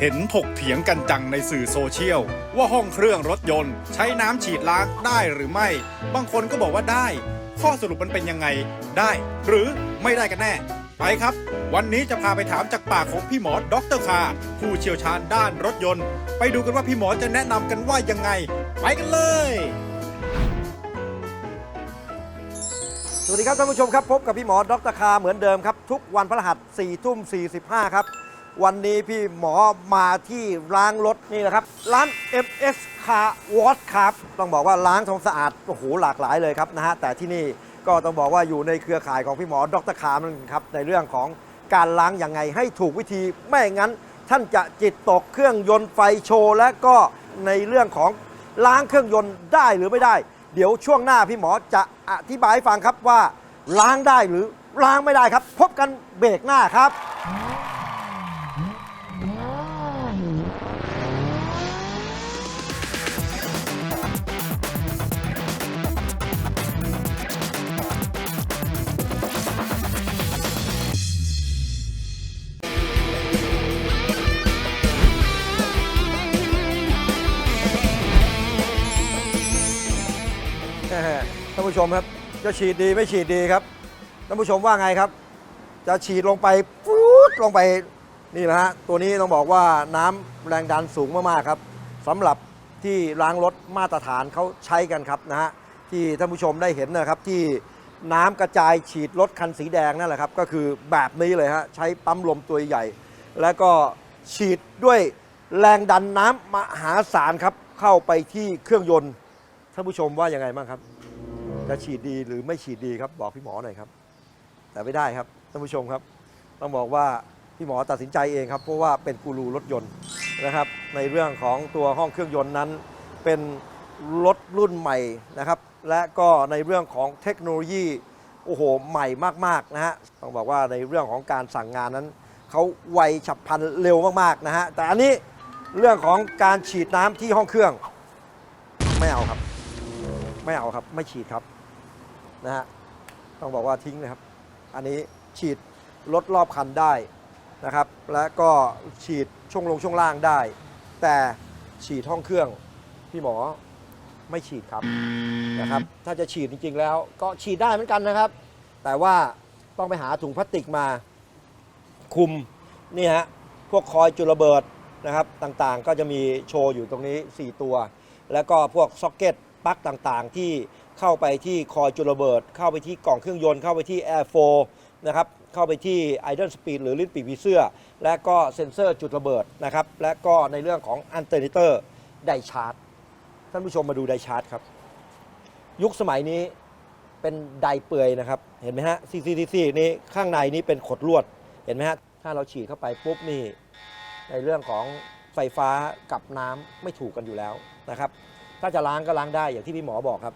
เห็นถกเถียงกันจังในสื่อโซเชียล ว่าห้องเครื่องรถยนต์ ใช้น้ำฉีดล้างได้หรือไม่ บางคนก็บอกว่าได้ ข้อสรุปมันเป็นยังไงได้ หรือไม่ได้กันแน่ ไปครับ วันนี้จะพาไปถามจากปากของพี่หมอด็อกเตอร์คาผู้เชี่ยวชาญด้านรถยนต์ ไปดูกันว่าพี่หมอจะแนะนำกันว่ายังไง ไปกันเลย สวัสดีครับท่านผู้ชมครับ พบกับพี่หมอดรคาเหมือนเดิมครับ ทุกวันพฤหัส4ทุ่ม45 ครับ วันนี้พี่หมอมาที่ล้างรถนี่นะครับ ร้าน MS Car Wash ครับ ต้องบอกว่าล้างทำสะอาดโอ้โหหลากหลายเลยครับนะฮะแต่ที่นี่ก็ต้องบอกว่าอยู่ในเครือข่ายของพี่หมอดรคามันครับในเรื่องของการล้างยังไงให้ถูกวิธีไม่งั้น ท่านจะจิตตกเครื่องยนต์ไฟโชว์ และก็ในเรื่องของล้างเครื่องยนต์ได้หรือไม่ได้ เดี๋ยวช่วงหน้าพี่หมอจะอธิบายให้ฟังครับว่าล้างได้หรือล้างไม่ได้ครับ พบกันเบรกหน้าครับ ผู้ชมครับ จะฉีดดีไม่ฉีดดีครับท่านผู้ชมว่าไงครับ จะฉีดลงไปฟูดลงไปนี่นะฮะตัวนี้ต้องบอกว่าน้ำแรงดันสูงมากๆครับสำหรับที่ล้างรถมาตรฐานเขาใช้กันครับนะฮะที่ท่านผู้ชมได้เห็นนะครับที่น้ำกระจายฉีดรถคันสีแดงนั่นแหละครับ ก็คือแบบนี้เลยฮะใช้ปั๊มลมตัวใหญ่ แล้วก็ฉีดด้วยแรงดันน้ำมหาศาลครับ เข้าไปที่เครื่องยนต์ท่านผู้ชมว่ายังไงบ้างครับ จะฉีดดีหรือไม่ฉีดดีครับ บอกพี่หมอหน่อยครับ แต่ไม่ได้ครับท่านผู้ชมครับ ต้องบอกว่าพี่หมอตัดสินใจเองครับ เพราะว่าเป็นกูรูรถยนต์นะครับ ในเรื่องของตัวห้องเครื่องยนต์นั้น เป็นรถรุ่นใหม่นะครับ และก็ในเรื่องของเทคโนโลยีโอ้โหใหม่มากๆนะฮะต้องบอกว่าในเรื่องของการสั่งงานนั้นเขาไวฉับพลันเร็วมากๆนะฮะแต่อันนี้เรื่องของการฉีดน้ำที่ห้องเครื่อง ไม่เอาครับ ไม่เอาครับ ไม่ฉีดครับ นะฮะต้องบอกว่าทิ้งเลยครับ อันนี้ฉีดลดรอบคันได้นะครับ และก็ฉีดช่วงลงช่วงล่างได้ แต่ฉีดห้องเครื่องพี่หมอไม่ฉีดครับนะครับ ถ้าจะฉีดจริงๆแล้ว ก็ฉีดได้เหมือนกันนะครับ แต่ว่าต้องไปหาถุงพลาสติกมาคุมนี่ฮะพวกคอยจุลระเบิดนะครับต่างๆ ก็จะมีโชว์อยู่ตรงนี้ 4 ตัว แล้วก็พวกซ็อกเก็ตปลั๊กต่างๆ ที่ เข้าไปที่คอยจุลระเบิด เข้าไปที่กล่องเครื่องยนต์ เข้าไปที่แอร์โฟนะครับเข้าไปที่ไอด l ลสปีดหรือลิ้นปีกผีเสื้อ และก็เซ็นเซอร์จุดระเบิดนะครับและก็ในเรื่องของอันเทอร์เนเตอร์ไดชาร์จท่านผู้ชมมาดูไดชาร์จครับ ยุคสมัยนี้เป็นไดเปื่อยนะครับ เห็นไหมฮะซีซีซีนี้ข้างในนี้เป็นขดลวดเห็นไหมฮะถ้าเราฉีดเข้าไปปุ๊บนี่ในเรื่องของไฟฟ้ากับน้ำไม่ถูกกันอยู่แล้วนะครับ ถ้าจะล้างก็ล้างได้อย่างที่พี่หมอบอกครับ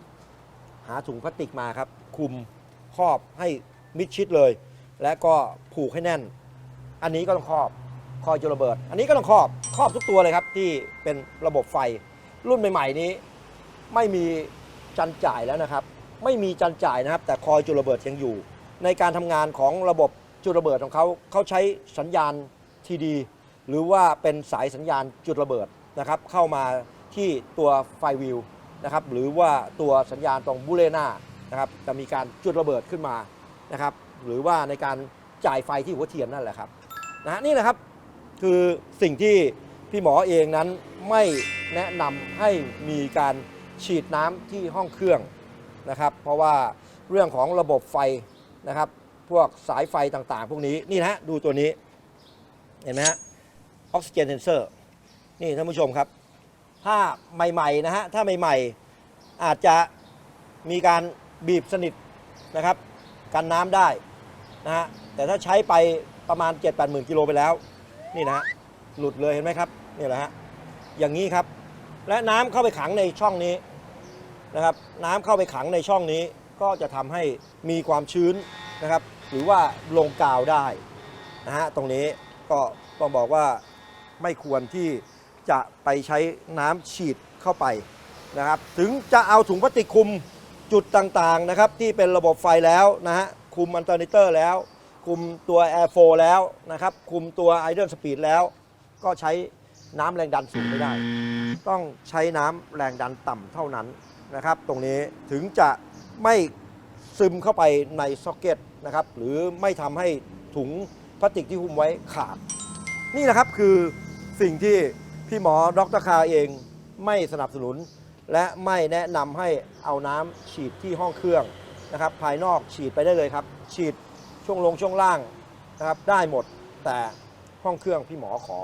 าถุงพลาสติกมาครับคุมครอบให้มิดชิดเลย และก็ผูกให้แน่น อันนี้ก็ต้องครอบคอยจุลระเบิด อันนี้ก็ต้องครอบครอบทุกตัวเลยครับที่เป็นระบบไฟ รุ่นใหม่ ๆ นี้ ไม่มีจันจ่ายแล้วนะครับ ไม่มีจันจ่ายนะครับ แต่คอยจุลระเบิดยังอยู่ ในการทำงานของระบบจุลระเบิดของเขาเขาใช้สัญญาณทีดี หรือว่าเป็นสายสัญญาณจุดระเบิดนะครับ เข้ามาที่ตัวไฟวิว นะครับหรือว่าตัวสัญญาณตรงบูเลนานะครับจะมีการจุดระเบิดขึ้นมานะครับหรือว่าในการจ่ายไฟที่หัวเทียนนั่นแหละครับนะฮะนี่นะครับคือสิ่งที่พี่หมอเองนั้นไม่แนะนำให้มีการฉีดน้ำที่ห้องเครื่องนะครับเพราะว่าเรื่องของระบบไฟนะครับพวกสายไฟต่างๆ พวกนี้นี่นะดูตัวนี้เห็นไหมฮะออกซิเจนเซนเซอร์นี่ท่านผู้ชมครับ ถ้าใหม่ๆนะฮะถ้าใหม่ๆอาจจะมีการบีบสนิทนะครับกันน้ำได้นะฮะแต่ถ้าใช้ไปประมาณ 7 8 0 0 0 0กิโลไปแล้ว นี่นะฮะหลุดเลยเห็นไหมครับนี่แหละฮะอย่างนี้ครับ และน้ำเข้าไปขังในช่องนี้นะครับ น้ำเข้าไปขังในช่องนี้ก็จะทำให้มีความชื้นนะครับ หรือว่าลงกาวได้นะฮะตรงนี้ก็ต้องบอกว่าไม่ควรที่ จะไปใช้น้ำฉีดเข้าไปนะครับ ถึงจะเอาถุงพลาสติกคุมจุดต่างๆนะครับ ที่เป็นระบบไฟแล้วนะฮะคุมอันเทอร์เนเตอร์แล้ว คุมตัว Air 4แล้วนะครับ คุมตัว Idle Speed แล้ว ก็ใช้น้ำแรงดันสูงไม่ได้ ต้องใช้น้ำแรงดันต่ำเท่านั้นนะครับ ตรงนี้ถึงจะไม่ซึมเข้าไปในซ็อกเก็ตนะครับ หรือไม่ทำให้ถุงพลาสติกที่หุ้มไว้ขาด นี่นะครับคือสิ่งที่ พี่หมอดรคาเองไม่สนับสนุน และไม่แนะนำให้เอาน้ำฉีดที่ห้องเครื่องนะครับ ภายนอกฉีดไปได้เลยครับ ฉีดช่วงลงช่วงล่างนะครับ ได้หมดแต่ห้องเครื่องพี่หมอขอ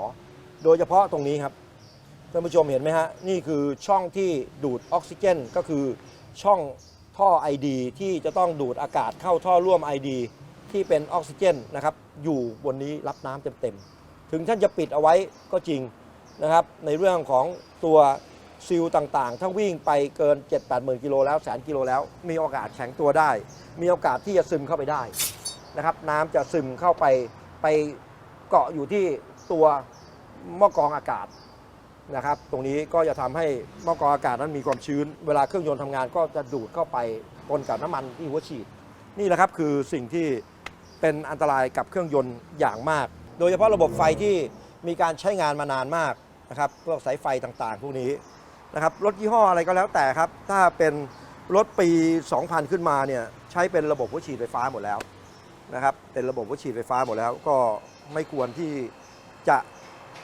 โดยเฉพาะตรงนี้ครับท่านผู้ชมเห็นไหมฮะนี่คือช่องที่ดูดออกซิเจน ก็คือช่องท่อ ID ที่จะต้องดูดอากาศเข้าท่อร่วม ID ที่เป็นออกซิเจนนะครับอยู่บนนี้รับน้ำเต็มๆ ถึงท่านจะปิดเอาไว้ก็จริง นะครับในเรื่องของตัวซิลต่างๆ ถ้าวิ่งไปเกิน 7 8 0 0 0 กิโลแล้วแสนกิโลแล้ว มีโอกาสแข็งตัวได้ มีโอกาสที่จะซึมเข้าไปได้นะครับน้ำจะซึมเข้าไปไปเกาะอยู่ที่ตัวหม้อกรองอากาศนะครับ ตรงนี้ก็จะทำให้หม้อกรองอากาศนั้นมีความชื้น เวลาเครื่องยนต์ทำงานก็จะดูดเข้าไปปนกับน้ำมันที่หัวฉีด นี่แหละครับคือสิ่งที่เป็นอันตรายกับเครื่องยนต์อย่างมาก โดยเฉพาะระบบไฟที่มีการใช้งานมานานมาก นะครับพวกสายไฟต่างๆ พวกนี้นะครับรถยี่ห้ออะไรก็แล้วแต่ครับ ถ้าเป็นรถปี 2000 ขึ้นมาเนี่ยใช้เป็นระบบหัวฉีดไฟฟ้าหมดแล้วนะครับเป็นระบบหัวฉีดไฟฟ้าหมดแล้ว ก็ไม่ควรที่จะ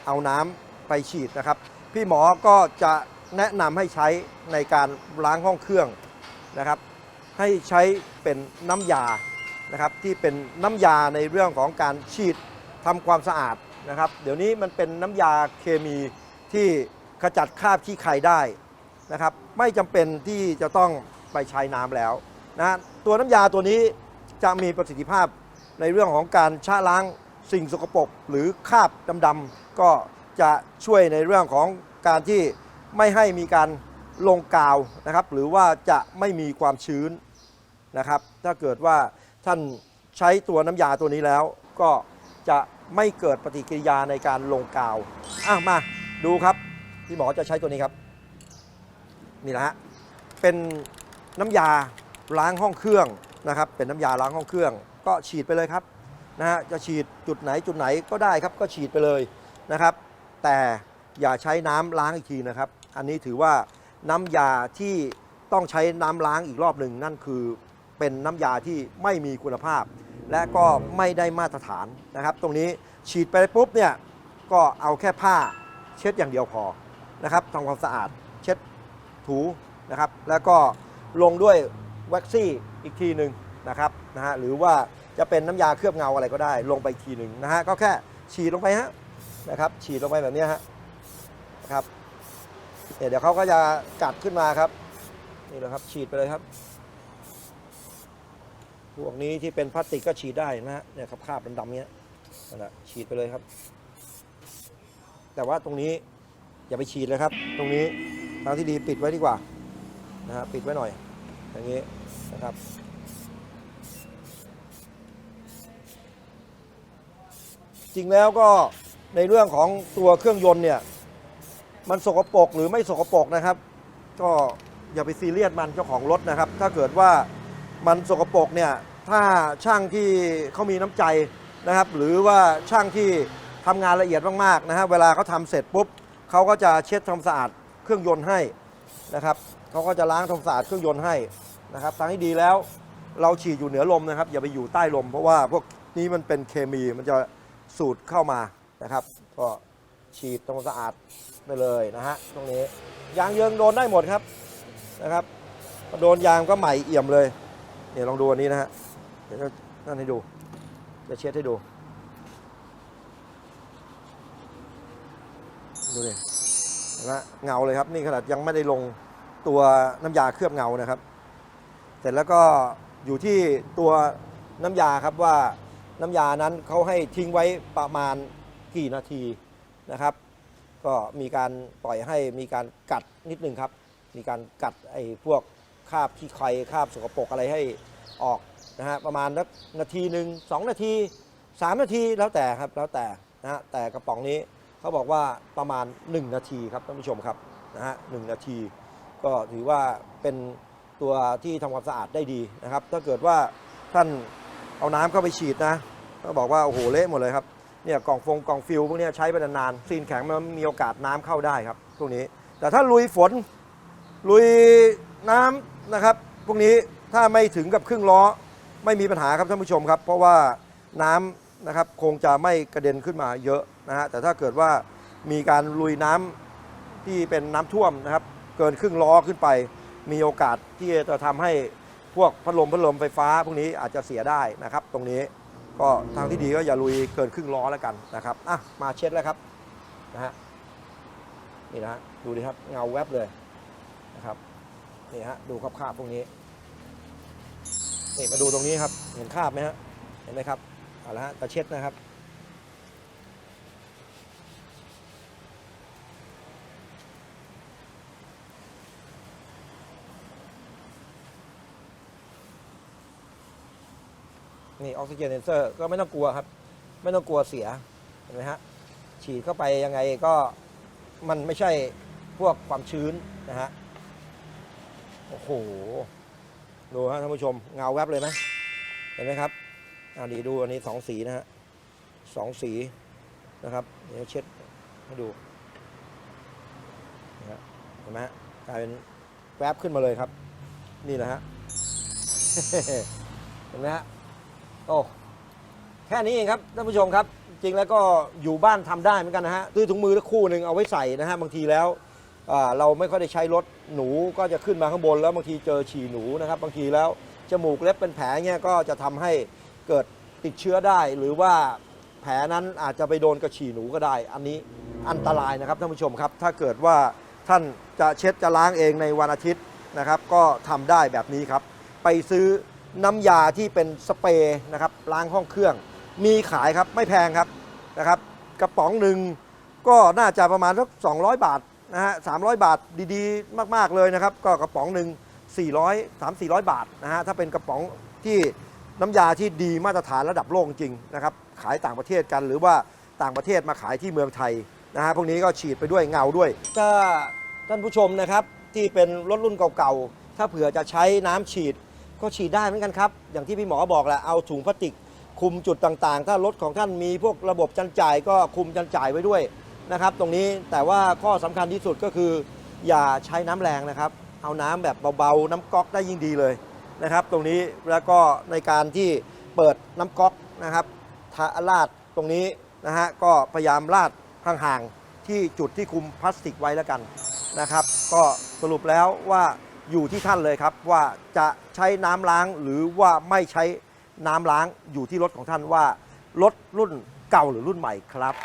เอาน้ำไปฉีดนะครับ พี่หมอก็จะแนะนำให้ใช้ในการล้างห้องเครื่องนะครับ ให้ใช้เป็นน้ำยานะครับที่เป็นน้ำยาในเรื่องของการฉีดทำความสะอาด นะครับ เดี๋ยวนี้มันเป็นน้ำยาเคมีที่ขจัดคราบขี้ไครได้นะครับ ไม่จำเป็นที่จะต้องไปใช้น้ำแล้วนะตัวน้ำยาตัวนี้จะมีประสิทธิภาพในเรื่องของการชะล้างสิ่งสกปรกหรือคราบดำๆก็จะช่วยในเรื่องของการที่ไม่ให้มีการลงกาวนะครับ หรือว่าจะไม่มีความชื้นนะครับ ถ้าเกิดว่าท่านใช้ตัวน้ำยาตัวนี้แล้วก็จะ ไม่เกิดปฏิกิริยาในการลงกาวอะมาดูครับพี่หมอจะใช้ตัวนี้ครับ นี่แหละฮะเป็นน้ำยาล้างห้องเครื่องนะครับ เป็นน้ำยาล้างห้องเครื่อง ก็ฉีดไปเลยครับนะฮะจะฉีดจุดไหนจุดไหนก็ได้ครับ ก็ฉีดไปเลยนะครับ แต่อย่าใช้น้ำล้างอีกทีนะครับ อันนี้ถือว่าน้ำยาที่ต้องใช้น้ำล้างอีกรอบหนึ่งนั่นคือเป็นน้ำยาที่ไม่มีคุณภาพ และก็ไม่ได้มาตรฐานนะครับ ตรงนี้ฉีดไปปุ๊บเนี่ยก็เอาแค่ผ้าเช็ดอย่างเดียวพอนะครับทำความสะอาดเช็ดถูนะครับ แล้วก็ลงด้วยว็กซี่อีกทีหนึ่งนะครับนะฮะหรือว่าจะเป็นน้ำยาเคลือบเงาอะไรก็ได้ ลงไปอีกทีหนึ่งนะฮะก็แค่ฉีดลงไปฮะนะครับ ฉีดลงไปแบบนี้ฮะนะครับเนี่ยเดี๋ยวเขาก็จะกัดขึ้นมาครับนี่แหละครับฉีดไปเลยครับ พวกนี้ที่เป็นพลาสติกก็ฉีดได้นะฮะเนี่ยครับคราบดำๆเนี้ยนั่นแหละฉีดไปเลยครับ แต่ว่าตรงนี้อย่าไปฉีดเลยครับ ตรงนี้ทางที่ดีปิดไว้ดีกว่านะฮะปิดไว้หน่อย อย่างนี้นะครับจริงแล้วก็ในเรื่องของตัวเครื่องยนต์เนี่ยมันสกปรกหรือไม่สกปรกนะครับ ก็อย่าไปซีเรียสมันเจ้าของรถนะครับ ถ้าเกิดว่ามันสกปรกเนี่ย ถ้าช่างที่เขามีน้ำใจนะครับ หรือว่าช่างที่ทำงานละเอียดมากๆนะฮะเวลาเขาทำเสร็จปุ๊บเขาก็จะเช็ดทำสะอาดเครื่องยนต์ให้นะครับเขาก็จะล้างทำสะอาดเครื่องยนต์ให้นะครับทางที่ดีแล้วเราฉีดอยู่เหนือลมนะครับ อย่าไปอยู่ใต้ลม เพราะว่าพวกนี้มันเป็นเคมีมันจะสูดเข้ามานะครับ ก็ฉีดทำความสะอาดไปเลยนะฮะตรงนี้ยางเยิงโดนได้หมดครับนะครับ โดนยางก็ใหม่เอี่ยมเลยเนี่ยลองดูอันนี้นะฮะ เดี๋ยวจะนั่นให้ดู จะเช็ดให้ดู ดูดิเห็นไหมเงาเลยครับ นี่ขนาดยังไม่ได้ลงตัวน้ำยาเคลือบเงานะครับ เสร็จแล้วก็อยู่ที่ตัวน้ำยาครับว่าน้ำยานั้นเขาให้ทิ้งไว้ประมาณกี่นาทีนะครับ ก็มีการปล่อยให้มีการกัดนิดนึงครับ มีการกัดไอ้พวกคราบขี้ไครคราบสกปรกอะไรให้ออก นะฮะประมาณนักนาทีหนึ่งสองนาทีสามนาทีแล้วแต่ครับแล้วแต่นะฮะแต่กระป๋องนี้เขาบอกว่าประมาณ 1 นาทีครับท่านผู้ชมครับนะฮะหนึ่งนาที ก็ถือว่าเป็นตัวที่ทำความสะอาดได้ดีนะครับ ถ้าเกิดว่าท่านเอาน้ำเข้าไปฉีดนะก็บอกว่าโอ้โหเละหมดเลยครับเนี่ยกล่องฟงกล่องฟิลพวกนี้ใช้ไปนานๆซีนแข็งมันมีโอกาสน้ำเข้าได้ครับพวกนี้ แต่ถ้าลุยฝนลุยน้ำนะครับ พวกนี้ถ้าไม่ถึงกับครึ่งล้อ ไม่มีปัญหาครับท่านผู้ชมครับ เพราะว่าน้ำนะครับคงจะไม่กระเด็นขึ้นมาเยอะนะฮะแต่ถ้าเกิดว่ามีการลุยน้ำที่เป็นน้ำท่วมนะครับ เกินครึ่งล้อขึ้นไป มีโอกาสที่จะทำให้พวกพัดลมพัดลมไฟฟ้าพวกนี้อาจจะเสียได้นะครับ ตรงนี้ก็ทางที่ดีก็อย่าลุยเกินครึ่งล้อแล้วกันนะครับอะมาเช็ดแล้วครับนะฮะนี่นะฮะดูดิครับเงาแวบเลยนะครับนี่ฮะดูคราบๆพวกนี้ นี่มาดูตรงนี้ครับ เห็นคราบไหมฮะ เห็นไหมครับ เอาละฮะจะเช็ดนะครับ นี่ออกซิเจนเซนเซอร์ก็ไม่ต้องกลัวครับ ไม่ต้องกลัวเสีย เห็นไหมฮะ ฉีดเข้าไปยังไงก็มันไม่ใช่พวกความชื้นนะฮะ โอ้โห ดูฮะท่านผู้ชมเงาแวบเลยไหมเห็นไหมครับอ่าดีดูอันนี้สองสีนะฮะสองสีนะครับเดี๋ยวเช็ดให้ดูนะเห็นไหมฮะกลายเป็นแวบขึ้นมาเลยครับ นี่นะฮะเห็นไหมฮะโอ้แค่นี้เองครับท่านผู้ชมครับ จริงแล้วก็อยู่บ้านทำได้เหมือนกันนะฮะซื้อถุงมือคู่หนึ่งเอาไว้ใส่นะฮะบางทีแล้วเราไม่ค่อยได้ใช้รถ หนูก็จะขึ้นมาข้างบน แล้วบางทีเจอฉี่หนูนะครับ บางทีแล้วจมูกเล็บเป็นแผลเนี่ยก็จะทำให้เกิดติดเชื้อได้ หรือว่าแผลนั้นอาจจะไปโดนกระฉี่หนูก็ได้ อันนี้อันตรายนะครับท่านผู้ชมครับ ถ้าเกิดว่าท่านจะเช็ดจะล้างเองในวันอาทิตย์นะครับ ก็ทำได้แบบนี้ครับ ไปซื้อน้ำยาที่เป็นสเปรย์นะครับล้างห้องเครื่อง มีขายครับไม่แพงครับนะครับ กระป๋องหนึ่งก็น่าจะประมาณสัก200 บาท นะฮะ300บาทดีๆ มากๆเลยนะครับ ก็กระป๋องหนึ่ง400 3 400 บาทนะฮะถ้าเป็นกระป๋องที่น้ำยาที่ดีมาตรฐานระดับโลกจริงนะครับขายต่างประเทศกันหรือว่าต่างประเทศมาขายที่เมืองไทยนะฮะพวกนี้ก็ฉีดไปด้วยเงาด้วยถ้าท่านผู้ชมนะครับที่เป็นรถรุ่นเก่าๆ ถ้าเผื่อจะใช้น้ำฉีด ก็ฉีดได้เหมือนกันครับ อย่างที่พี่หมอบอกแหละเอาถุงพลาสติก คุมจุดต่างๆ ถ้ารถของท่านมีพวกระบบจันจ่ายก็คุมจันจ่ายไว้ด้วย นะครับ ตรงนี้แต่ว่าข้อสำคัญที่สุดก็คือ อย่าใช้น้ำแรงนะครับ เอาน้ำแบบเบาๆ น้ำก๊อกได้ยิ่งดีเลยนะครับ ตรงนี้แล้วก็ในการที่เปิดน้ำก๊อกนะครับทาลาดตรงนี้นะฮะก็พยายามลาดห่างๆที่จุดที่คุมพลาสติกไว้แล้วกันนะครับ ก็สรุปแล้วว่าอยู่ที่ท่านเลยครับว่าจะใช้น้ำล้างหรือว่าไม่ใช้น้ำล้างอยู่ที่รถของท่านว่ารถรุ่นเก่าหรือรุ่นใหม่ครับ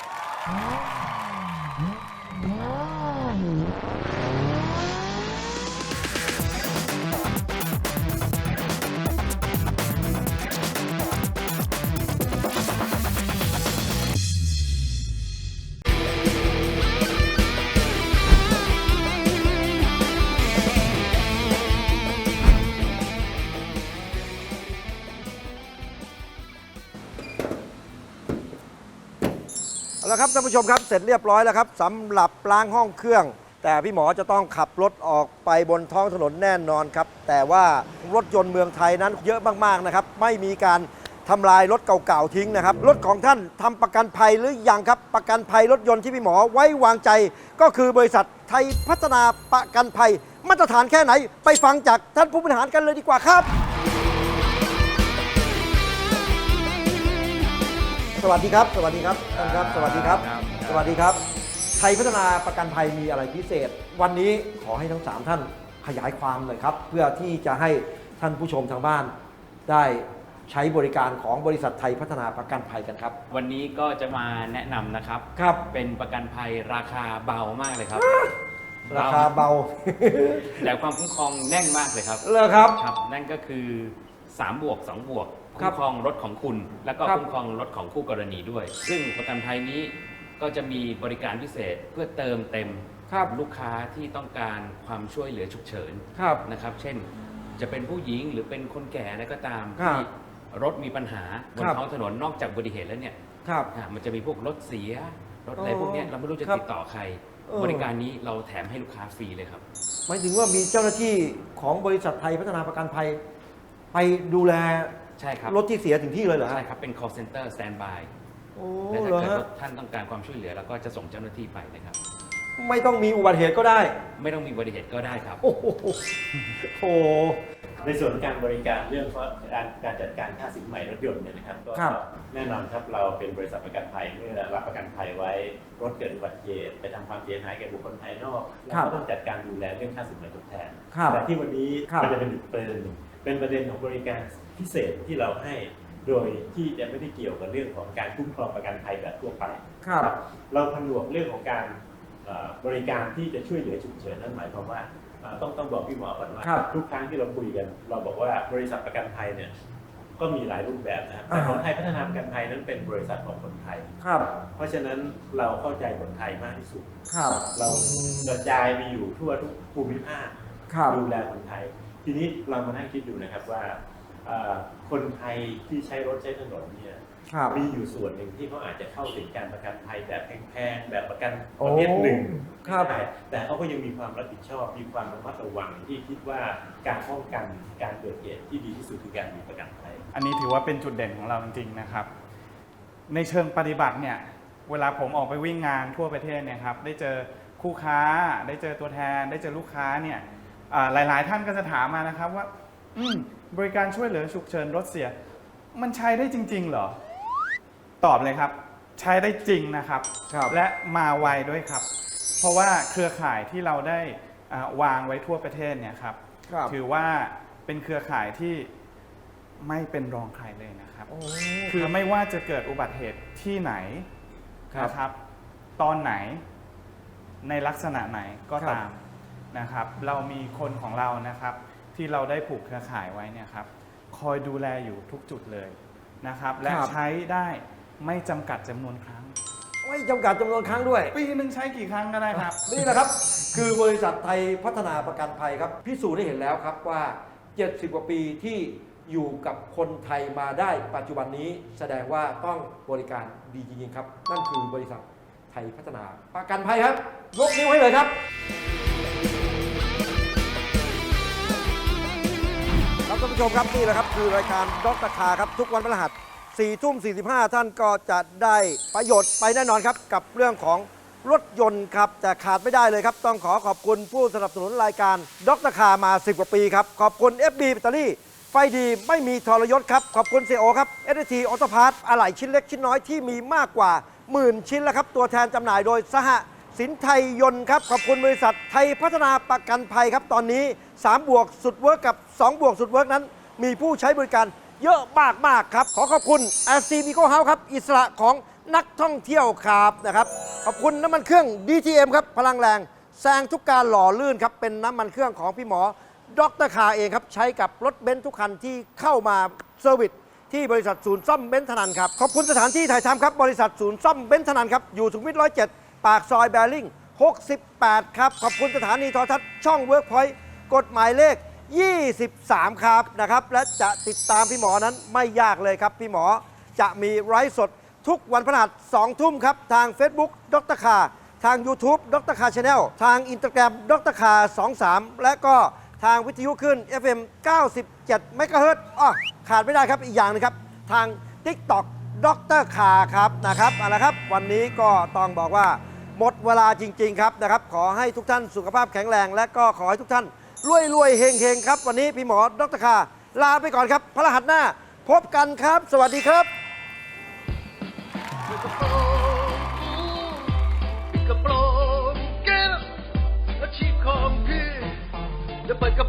ครับท่านผู้ชมครับเสร็จเรียบร้อยแล้วครับสำหรับล้างห้องเครื่อง แต่พี่หมอจะต้องขับรถออกไปบนท้องถนนแน่นอนครับ แต่ว่ารถยนต์เมืองไทยนั้นเยอะมากๆนะครับ ไม่มีการทำลายรถเก่าๆทิ้งนะครับ รถของท่านทำประกันภัยหรือยังครับ ประกันภัยรถยนต์ที่พี่หมอไว้วางใจ ก็คือบริษัทไทยพัฒนาประกันภัย มาตรฐานแค่ไหน ไปฟังจากท่านผู้บริหารกันเลยดีกว่าครับ สวัสดีครับ สวัสดีครับท่านครับ สวัสดีครับ ครับ สวัสดีครับ ไทยพัฒนาประกันภัยมีอะไรพิเศษ วันนี้ขอให้ทั้ง 3 ท่านขยายความหน่อยครับ เพื่อที่จะให้ท่านผู้ชมทางบ้าน ได้ใช้บริการของบริษัทไทยพัฒนาประกันภัยกันครับ วันนี้ก็จะมาแนะนำนะครับ ครับ เป็นประกันภัยราคาเบามากเลยครับราคาเบา แต่ความคุ้มครองแน่นมากเลยครับ เลยครับ ครับ นั่นก็คือ 3 บวก 2 บวก ครัคุ้บมครองรถของคุณ แล้วก็ครับ คุ้มครองรถของคู่กรณีด้วย ซึ่งประกันภัยนี้ก็จะมีบริการพิเศษเพื่อเติมเต็มครับลูกค้าที่ต้องการความช่วยเหลือฉุกเฉิน ครับ นะครับ เช่น จะเป็นผู้หญิงหรือเป็นคนแก่อะไรก็ตามครับที่รถมีปัญหาบนครับ ท้องถนนนอกจากอุบัติเหตุแล้วเนี่ยครับ อะมันจะมีพวกรถเสีย รถอะไรอ๋อพวกเนี้ยเราไม่รู้จะครับติดต่อใคร เออ บริการนี้เราแถมให้ลูกค้าฟรีเลยครับ หมายถึงว่ามีเจ้าหน้าที่ของบริษัทไทยพัฒนาประกันภัย ไปดูแล ใช่ครับรถที่เสียถึงที่เลยเหรอฮะใช่ครับเป็น call center standby โโอ้และถ้าเหรอเกิดฮะว่าท่านต้องการความช่วยเหลือเราก็จะส่งเจ้าหน้าที่ไปนะครับ ไม่ต้องมีอุบัติเหตุก็ได้ ไม่ต้องมีอุบัติเหตุก็ได้ครับ โอ้โหโอ้โห ในส่วนของการบริการเรื่องการการจัดการค่าสินใหม่รถยนต์เนี่ยนะครับก็ครับ แน่นอนครับเราเป็นบริษัทประกันภัยเมื่อรับประกันภัยไว้รถเกิดอุบัติเหตุไปทำความเสียหายแก่บุคคลภายนอกเราครับก็ต้องจัดการดูแลเรื่องค่าสินใหม่ทดแทน ครับ แต่ที่วันนี้ครับ มันจะเป็นอีกประเด็นหนึ่งเป็นประเด็นของบริการ พิเศษที่เราให้โดยที่จะไม่ได้เกี่ยวกับเรื่องของการคุ้มครองประกันภัยแบบทั่วไปครับเราผนวกเรื่องของการเอ่อบริการที่จะช่วยเหลือฉุกเฉินนั่นหมายความว่าเอ่อต้องต้องบอกพี่หมอก่อนว่าครับทุกครั้งที่เราคุยกัน เราบอกว่าบริษัทประกันภัยเนี่ยก็มีหลายรูปแบบนะครับแต่อ่าของไทยพัฒนาประกันภัยนั้นเป็นบริษัทของคนไทยครับ เพราะฉะนั้นเราเข้าใจคนไทยมากที่สุดครับเรากระจายไปอยู่ทั่วทุกภูมิภาคครับดูแลคนไทย ทีนี้เรามานั่งคิดดูนะครับว่าเอ่อ คนไทยที่ใช้รถใช้ถนนเนี่ยครับมีอยู่ส่วนหนึ่งที่เขาอาจจะเข้าถึงการประกันภัยแบบแพงๆแบบประกันโอ้ประเภทหนึ่งครับไม่ได้แต่เขาก็ยังมีความรับผิดชอบ มีความระมัดระวังที่คิดว่าการป้องกันการเกิดเหตุที่ดีที่สุดคือการมีประกันภัย อันนี้ถือว่าเป็นจุดเด่นของเราจริงๆนะครับ ในเชิงปฏิบัติเนี่ยเวลาผมออกไปวิ่งงานทั่วประเทศเนี่ยครับได้เจอคู่ค้า ได้เจอตัวแทน ได้เจอลูกค้าเนี่ยอ่าหลายๆ ท่านก็จะถามมานะครับว่า อืม บริการช่วยเหลือฉุกเฉินรถเสีย มันใช้ได้จริง ๆ เหรอ ตอบเลยครับ ใช้ได้จริงนะครับ ครับ และมาไวด้วยครับ เพราะว่าเครือข่ายที่เราได้อ่าวางไว้ทั่วประเทศเนี่ยครับ ครับ ถือว่าเป็นเครือข่ายที่ไม่เป็นรองใครเลยนะครับ โอ้ คือไม่ว่าจะเกิดอุบัติเหตุที่ไหนครับนะครับ ตอนไหนในลักษณะไหนก็ครับ ตามนะครับ เรามีคนของเรานะครับ ที่เราได้ผูกเครือข่ายไว้เนี่ยครับคอยดูแลอยู่ทุกจุดเลยนะครับ และครับ ใช้ได้ไม่จำกัดจำนวนครั้ง ไม่จำกัดจำนวนครั้งด้วย ปีหนึ่งใช้กี่ครั้งก็ได้ครับ นี่นะครับ คือบริษัทไทยพัฒนาประกันภัยครับ พิสูจน์ได้เห็นแล้วครับว่า 70 กว่าปีที่อยู่กับคนไทยมาได้ปัจจุบันนี้ แสดงว่าต้องบริการดีจริงๆครับ นั่นคือบริษัทไทยพัฒนาประกันภัยครับยกนิ้วให้เลยครับ ท่านผู้ชมครับนี่แหละครับคือรายการดรคาครับทุกวันพฤหัส4ทุ่ม45 ท่านก็จะได้ประโยชน์ไปแน่นอนครับ กับเรื่องของรถยนต์ครับแต่ขาดไม่ได้เลยครับ ต้องขอขอบคุณผู้สนับสนุนรายการดรคามา 10 กว่าปีครับ ขอบคุณ FB แบตเตอรี่ ไฟดีไม่มีทรยศครับ ขอบคุณเซโอครับ s อ t ออโตพาร์ตอะไหล่ชิ้นเล็กชิ้นน้อยที่มีมากกว่าหมื่นชิ้นแล้วครับตัวแทนจำหน่ายโดยสหสินไทยยนต์ครับขอบคุณบริษัทไทยพัฒนาประกันภัยครับตอนนี้ 3 บวกสุดเวิร์กกับ 2 บวกสุดเวิร์กนั้น มีผู้ใช้บริการเยอะมากมากครับ ขอขอบคุณ r c m i c o House ครับ อิสระของนักท่องเที่ยวครับนะครับ ขอบคุณน้ำมันเครื่อง DTM ครับ พลังแรงแซงทุกการหล่อลื่นครับ เป็นน้ำมันเครื่องของพี่หมอดรคาเองครับ ใช้กับรถเบนซ์ทุกคันที่เข้ามาเซอร์วิสที่บริษัทศูนย์ซ่อมเบนซ์ธนันครับ ขอบคุณสถานที่ถ่ายทำครับ บริษัทศูนย์ซ่อมเบนซ์ธนันครับ อยู่สุขุมวิทร้อยเจ็ดปากซอยแบริ่ง68 ครับ ขอบคุณสถานีโทรทัศน์ช่องเวิร์กพอยต์ กฎหมายเลข 23 ครับนะครับ และจะติดตามพี่หมอนั้นไม่ยากเลยครับ พี่หมอจะมีไลฟ์สดทุกวันพฤหัส2ทุ่มครับ ทาง Facebook ดรคา ทาง YouTube ดรคาชาแนลทางอินสตาแกรมดรคา23 และก็ทางวิทยุขึ้น FM 97เมกะเฮิรตอ้อขาดไม่ได้ครับอีกอย่างหนึงครับ ทาง TikTok ดรคาครับนะครับเอาละครับ วันนี้ก็ต้องบอกว่า หมดเวลาจริง ๆ ครับนะครับ ขอให้ทุกท่านสุขภาพแข็งแรง และก็ขอให้ทุกท่าน รวยรวยเฮงเฮงครับ วันนี้พี่หมอดรคาลาไปก่อนครับ พระรหัสหน้า พบกันครับ สวัสดีครับปิดกระโปรงเกลอาชีพของพี่จะเปิดกระ